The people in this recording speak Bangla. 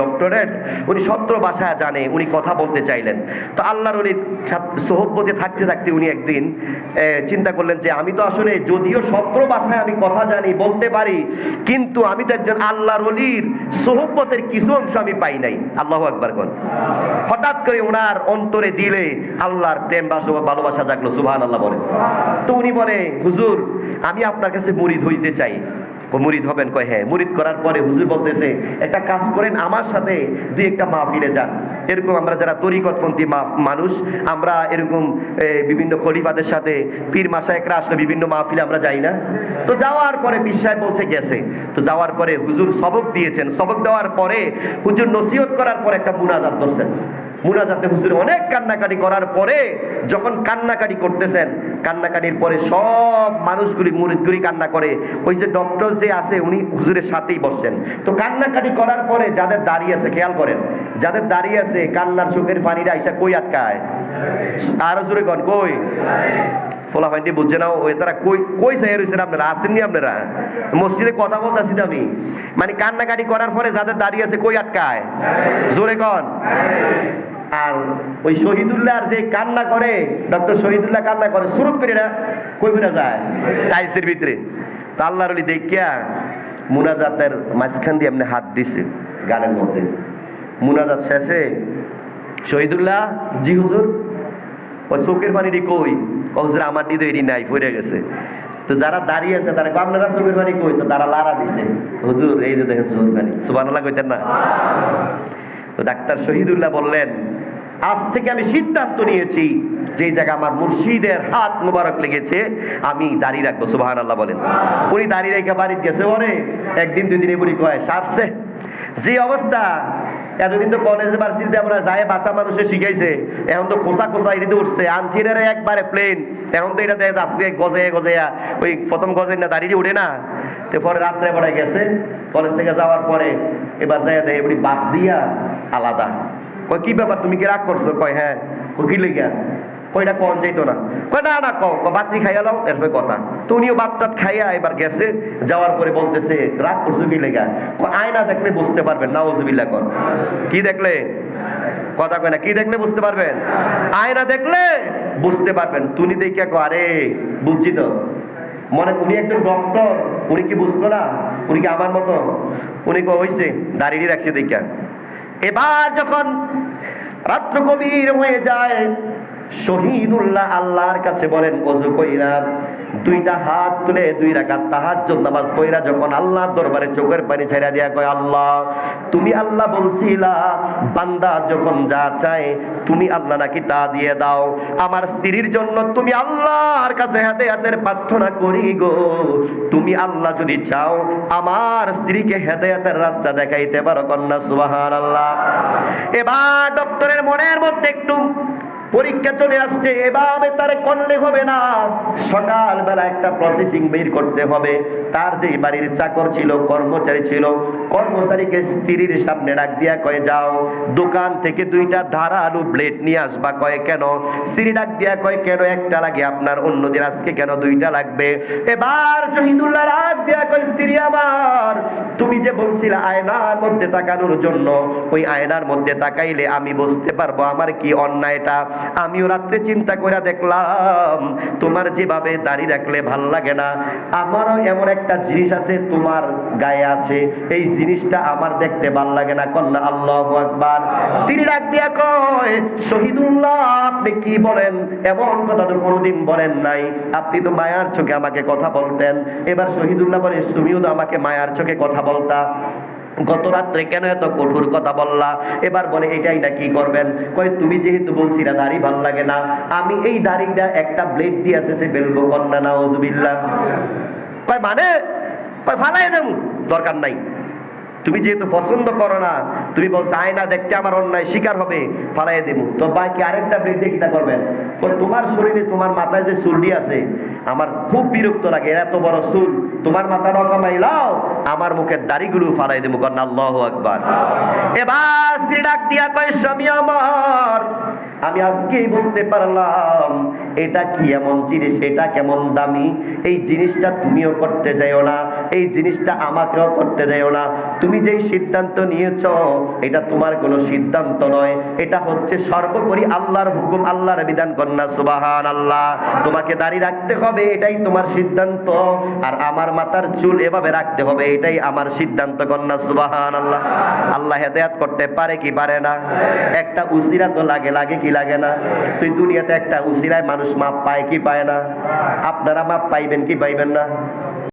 ডক্টরেট, উনি সত্র ভাষা জানে, উনি কথা বলতে চাইলেন। তো আল্লাহর অলির সোহব্বতে থাকতে থাকতে উনি একদিন চিন্তা করলেন যে আমি তো আসলে যদিও সত্র ভাষায় আমি কথা জানি, বলতে পারি, কিন্তু আমি তো একজন আল্লাহর অলির সোহব্বতের কিছু অংশ আমি পাই নাই। আল্লাহ একবার কোন হঠাৎ করে ওনার অন্তরে দিলে আল্লাহর প্রেম বাস ভালোবাসা জাগলো সুবহান আল্লাহ বলে তো উনি বলে, হুজুর, আমি আপনার কাছে মুরিদ হইতে চাই। মুরিদ হবেন কয় হ্যাঁ। মুরিদ করার পরে হুজুর বলতেছে, একটা কাজ করেন, আমার সাথে দুই একটা মাহফিলে যান। এরকম আমরা যারা তরিকতপন্থী মানুষ, আমরা এরকম বিভিন্ন খলিফাদের সাথে, পীর মাসায়করা আসলে বিভিন্ন মাহফিলে আমরা যাই না। তো যাওয়ার পরে বিশ্বায় বলছে, গেছে। তো যাওয়ার পরে হুজুর সবক দিয়েছেন। সবক দেওয়ার পরে হুজুর নসিহত করার পরে একটা মুনাজাত ধরছেন। মুনাজাতে হুজুর অনেক কান্নাকাটি করার পরে যখন কান্নাকাটি করতেছেন, কান্নাকাটির পরে সব মানুষগুলি মুরিদগুলি কান্না করে। ওই যে ডক্টর যে আছে, উনি হুজুরের সাথেই বসছেন। তো কান্নাকাটি করার পরে যাদের দাঁড়িয়ে আছে, খেয়াল করেন, যাদের দাঁড়িয়ে আছে, কান্নার চোখের পানিরা আইসা কই আটকায়? আরও জোরে কন, কই? ফোলা বুঝছে না, ওই তারা কই কই চাই রয়েছেন আপনারা? আসেননি আপনারা? মসজিদে কথা বলতেছি আমি। মানে কান্নাকাটি করার পরে যাদের দাঁড়িয়ে আছে, কই আটকায়? জোরে কন। আর ওই শহীদুল্লাহ যে কান্না করে, ডক্টর শহীদুল্লাহ কান্না করে, সুরত করে না, কই ফিরে যায়? টাইলসের ভিতরে। তা আল্লাহর আলী দেখিয়া মুনাজাতের মাঝখান দিয়ে এমনি হাত দিছে গানের মধ্যে। মুনাজাত শেষে শহীদুল্লাহ, জি হুজুর, ওই চোখের পানিটি কই? ক হুজুর, আমার দিদি এটি নাই পড়ে গেছে। তো যারা দাঁড়িয়ে আছে, তারা আপনারা চোখের পানি কই? তো তারা লারা দিছে। হুজুর, এই যে দেখেন চোখের পানি। সুবান কইতেন না? তো ডাক্তার শহীদুল্লাহ বললেন আজ থেকে আমি সিদ্ধান্ত নিয়েছি যে জায়গা আমার মুর্শিদের হাত মুবারক লেগেছে, আমি দাঁড়িয়ে রাখব সুবাহান আল্লাহ বলেন। উনি দাঁড়িয়ে রেখে বাড়িতে গেছে, বলে একদিন দুই দিনে বুড়ি কয়, সারছে। যে অবস্থা, এতদিন তো কলেজে ভার্সিটিতে আমরা যায় বাসা মানুষে শিখাইছে, এখন তো খোসা খোসা এটিতে উঠছে আনছিনের একবারে প্লেন এখন তো এটা দেখা যাচ্ছে, গজে গজে, ওই প্রথম গজে না দাঁড়িয়ে উঠে না। তো পরে রাত্রে বেড়ে গেছে কলেজ থেকে যাওয়ার পরে এবার যাই দেখে এবারে বাদ দিয়া আলাদা। কয়, কি ব্যাপার তুমি কি রাগ করছ? কয় হ্যাঁ। কয়, কি লেগা কয়টা কন যাইতো না। কয়, না না, কও। বাত্রি খাইয়া লাও। এরপরে কথা। তো উনিও বাত টাত খাইয়া এবার গেছে, যাওয়ার পরে বলতেছে, রাগ করছ কি লেগা আয়না দেখলে বুঝতে পারবেন। নাউজুবিল্লাহ কর। কি দেখলে? কথা কয় না, কি দেখলে বুঝতে পারবেন? আয়না দেখলে বুঝতে পারবেন। তুমি দেখিয়া কো আরে, বুঝছি তো। মনে, উনি একজন ডক্টর, উনি কি বুঝতো না? উনি কি আমার মতো? উনি কো হইছে দাঁড়িয়ে রাখছে দেখা এবার যখন রাত্র গভীর হয়ে যায়। শহীদুল্লাহ আল্লাহর কাছে বলেন অজু কইরা দুইটা হাত তুলে দুই রাকাত তাহাজ্জুদ নামাজ পড়া যখন আল্লাহর দরবারে চোখের পানি ছেড়া দিয়া কয়, আল্লাহ, তুমি আল্লাহ বলছিলা, বান্দা যখন যা চায় তুমি আল্লাহ নাকি তা দিয়ে দাও। আমার স্ত্রীর জন্য তুমি আল্লাহর কাছে হাতে হাতের প্রার্থনা করি গো। তুমি আল্লাহ যদি চাও, আমার স্ত্রীকে হেদায়াতের রাস্তা দেখাইতে পারো কন্যা সুবাহান আল্লাহ এবার ডক্টরের মনের মধ্যে একটু পরীক্ষা চলে আসছে, এভাবে তারে করলে হবে না। সকালবেলা একটা প্রসেসিং বের করতে হবে। তার যে বাড়ির চাকর ছিল, কর্মচারী ছিল, কর্মচারীকে স্ত্রীর সামনে ডাক দিয়া কয়ে, যাও, দোকান থেকে দুইটা ধারালু ব্লেড নিয়ে আসবা। কয়ে, কেন? স্ত্রী ডাক দিয়া কয়ে, কেন একটা লাগে আপনার, অন্যদিন আজকে কেন দুইটা লাগবে? এবার শহীদুল্লাহ রাগ দিয়া কয়, স্ত্রী আমার, তুমি যে বলছিলে আয়নার মধ্যে তাকানোর জন্য, ওই আয়নার মধ্যে তাকাইলে আমি বুঝতে পারব আমার কি অন্যায়টা। আমিও রাত্রে চিন্তা করে দেখলাম, তোমার যেভাবে দাড়ি রাখলে ভালো লাগে না। আমারও এমন একটা জিনিস আছে, তোমার গায়ে আছে। এই জিনিসটা আমার দেখতে ভালো লাগে না, কন্যা, আল্লাহ আকবার। স্ত্রী ডাক দিয়া কয়, শহীদুল্লাহ, আপনি কি বলেন? এমন কথা তো কোনোদিন বলেন নাই। আপনি তো মায়ার চোখে আমাকে কথা বলতেন। এবার শহীদুল্লাহ বলে, তুমিও তো আমাকে মায়ার চোখে কথা বলতা। গত রাত্রে কেন এত কঠোর কথা বললা? এবার বলে, এটাই না কি করবেন? কয়, তুমি যেহেতু বলছি না দাড়ি ভালো লাগে না, আমি এই দাড়িটা একটা ব্লেড দিয়ে আছে সে ফেলব, কন্যা না ওজুবিল্লা কয় মানে? কয়, ফালাই দেবো, দরকার নাই। তুমি যেহেতু পছন্দ করো না, তুমি বলছো আয়না দেখতে আমার অন্যায়, শিকার হবে, ফালাই দেব। তো বাকি আরেকটা ব্লেড দিয়ে কিতা করবেন? তোমার শরীরে তোমার মাথায় যে চুলটি আছে, আমার খুব বিরক্ত লাগে এত বড় চুল, তোমার মাথাটা কমাইলাও আমার মুখের দাড়িগুলো ফালাই দেবো, কন্যা আল্লাহ আকবার। এবার স্ত্রী ডাক দিয়া কয়, স্বামী আমার, আমি আজকেই বুঝতে পারলাম, এটা কি এমন জিনিস, এটা কেমন দামি? এই জিনিসটা তুমিও করতে যাইও না, এই জিনিসটা আমাকেও করতে যাইও না। তুমি যেই সিদ্ধান্ত নিয়েছ, এটা তোমার কোনো সিদ্ধান্ত নয়। এটা হচ্ছে সর্বোপরি আল্লাহর হুকুম, আল্লাহর বিধান, কন্যা সুবাহান আল্লাহ তোমাকে দাঁড়িয়ে রাখতে হবে, এটাই তোমার সিদ্ধান্ত। আর আমার মাথার চুল এভাবে রাখতে হবে এটাই আমার সিদ্ধান্ত, কন্যা সুবাহান আল্লাহ আল্লাহ হেদায়াত করতে পারে কি পারে না? একটা উসিরা তো লাগে লাগে কি লাগে না? তুই দুনিয়াতে একটা উসিরায় মানুষ মাপ পায় কি পায় না? আপনারা মাপ পাইবেন কি পাইবেন না?